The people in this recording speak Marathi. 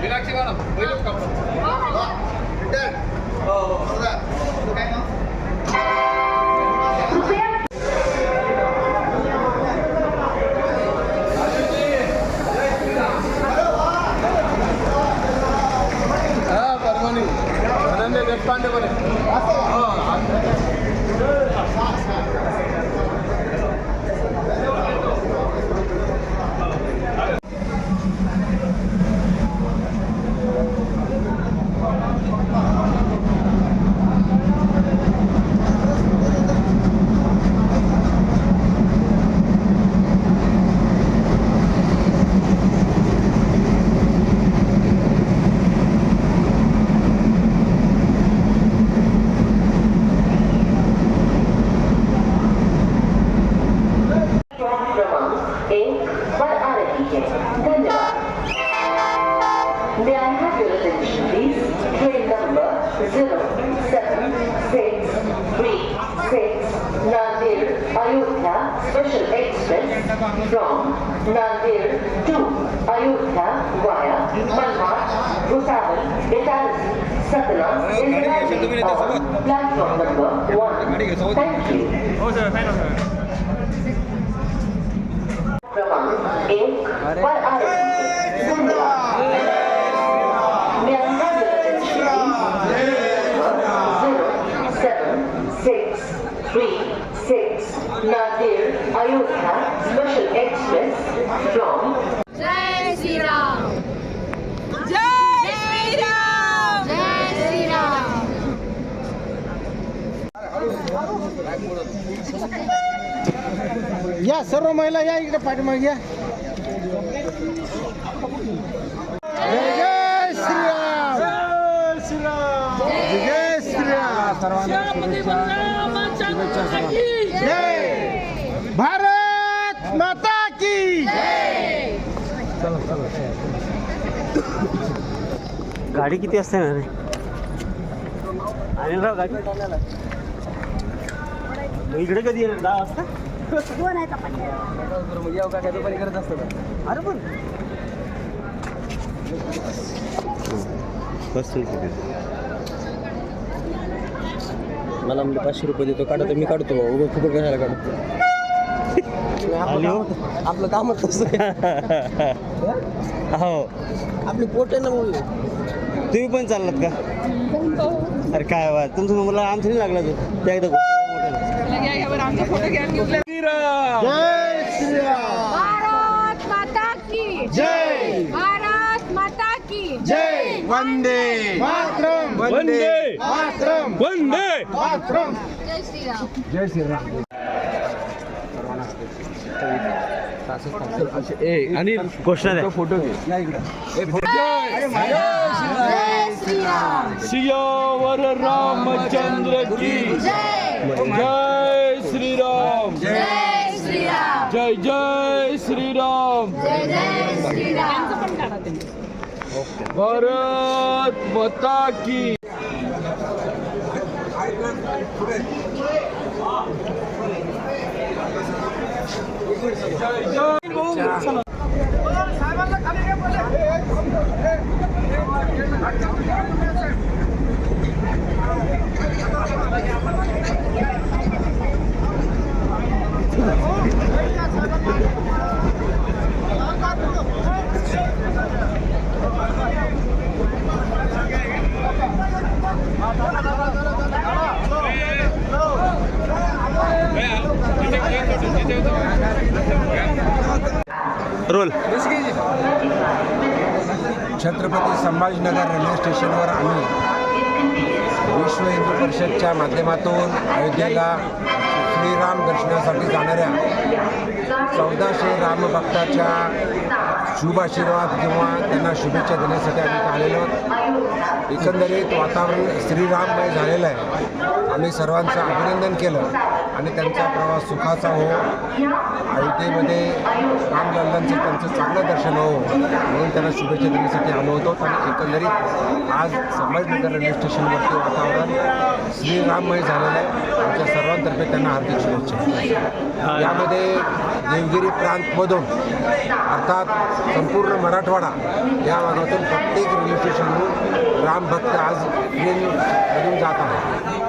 మీనాక్షి మేడం పర్వాలేదు చెప్పండి మరి May I have your attention, please. Train number 076369 Nandir Ayodhya Special Express from Nandir to Ayodhya via Malmar, Bhusawal, Betarasi, Satna, is platform number 1. Thank you. Special Express from जय श्री राम जय श्री राम जय श्री राम या सर्व महिला या इकडे पाठीमागे या. जय जय श्रीराम! जय श्रीराम! जय श्रीराम! सर्वांना शुभेच्छा शुभेच्छा जय! भारत माता की। गाडी किती असते ना रे? अनिलराव गाडी? मग इकडे कधी येणार? दहा वाजता? अरे पण. मला म्हणजे पाचशे रुपये देतो. काढतो मी काढतो. उभं फुकट कशाला काढतो. आपलं कामच तसं. हो. आपली पोट आहे ना मुली. तुम्ही पण चाललात का? अरे काय वा तुमचं मला आमचं नाही लागला तो त्या एकदा जय श्रीराम भारत माता की. जय. भारत माता की. जय. वंदे. मातरम. वंदे. मातरम. वंदे. मातरम. जय श्री राम आणि घोषणा द्या. फोटो घे. जय श्री राम. सियावर रामचंद्र की जय जय श्री राम. जय श्री राम. जय जय श्री राम जय जय श्री राम भारत माता की रोल. छत्रपती संभाजीनगर रेल्वे स्टेशनवर आम्ही विश्व हिंदू परिषदच्या माध्यमातून अयोध्येला श्रीराम दर्शनासाठी जाणाऱ्या चौदाशे रामभक्ताच्या शुभ आशीर्वाद किंवा त्यांना शुभेच्छा देण्यासाठी आम्ही आलेलो एकंदरीत वातावरण श्रीराममय झालेलं आहे. आम्ही सर्वांचं अभिनंदन केलं आणि त्यांचा प्रवास सुखाचा हो. अयोध्येमध्ये रामलल्लांचं त्यांचं चांगलं दर्शन हो म्हणून त्यांना शुभेच्छा देण्यासाठी आलो होतो. आणि एकंदरीत आज संभाजीनगर रेल्वे स्टेशनवरती वातावरण श्रीराममय झालेलं आहे. आमच्या सर्वांतर्फे त्यांना हार्दिक शुभेच्छा. यामध्ये देवगिरी प्रांतमधून अर्थात संपूर्ण मराठवाडा या भागातून प्रत्येक रेल्वे स्टेशनवरून रामभक्त आज ट्रेनमधून जात आहे